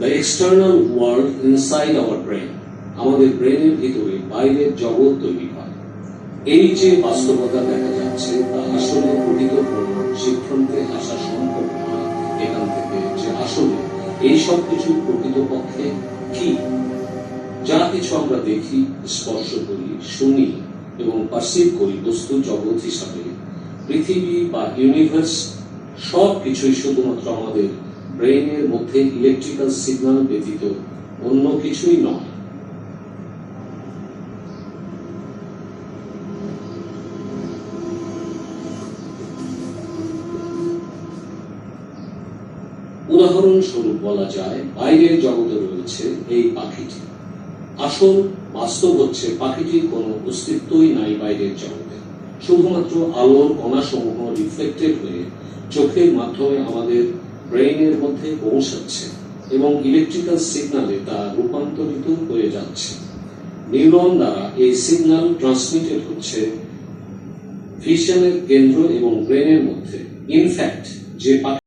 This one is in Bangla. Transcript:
The external world inside our brain আমাদের ব্রেনের ভিতরে বাইরের জগৎ তৈরি হয়। এই যে বাস্তবতা দেখা যাচ্ছে, তা আসলে প্রকৃত কোনো সিদ্ধান্তে আসা সম্ভব নয় এখান থেকে যে আসলে এই সব কিছু প্রকৃতপক্ষে কি? যা কিছু আমরা দেখি, স্পর্শ করি, শুনি এবং পার্সিভ করি বস্তু জগৎ হিসাবে, পৃথিবী বা ইউনিভার্স সব কিছুই শুধুমাত্র আমাদের ব্রেইনের মধ্যে ইলেকট্রিক্যাল সিগন্যাল ব্যতীত অন্য কিছুই নয়। উদাহরণস্বরূপ বলা যায়, বাইরের জগতে রয়েছে এই পাখিটি। আসল বাস্তব হচ্ছে পাখিটির কোনো অস্তিত্বই নাই বাইরের জগতে। শুধুমাত্র আলোর কণাসমূহ রিফ্লেক্টেড হয়ে চোখের মাধ্যমে আমাদের ব্রেইনের মধ্যে পৌঁছাচ্ছে এবং ইলেকট্রিক্যাল সিগন্যালে তা রূপান্তরিত হয়ে যাচ্ছে। নিউরন দ্বারা এই সিগন্যাল ট্রান্সমিটেড হচ্ছে ভিশনের কেন্দ্র এবং ব্রেনের মধ্যে। ইনফ্যাক্ট যে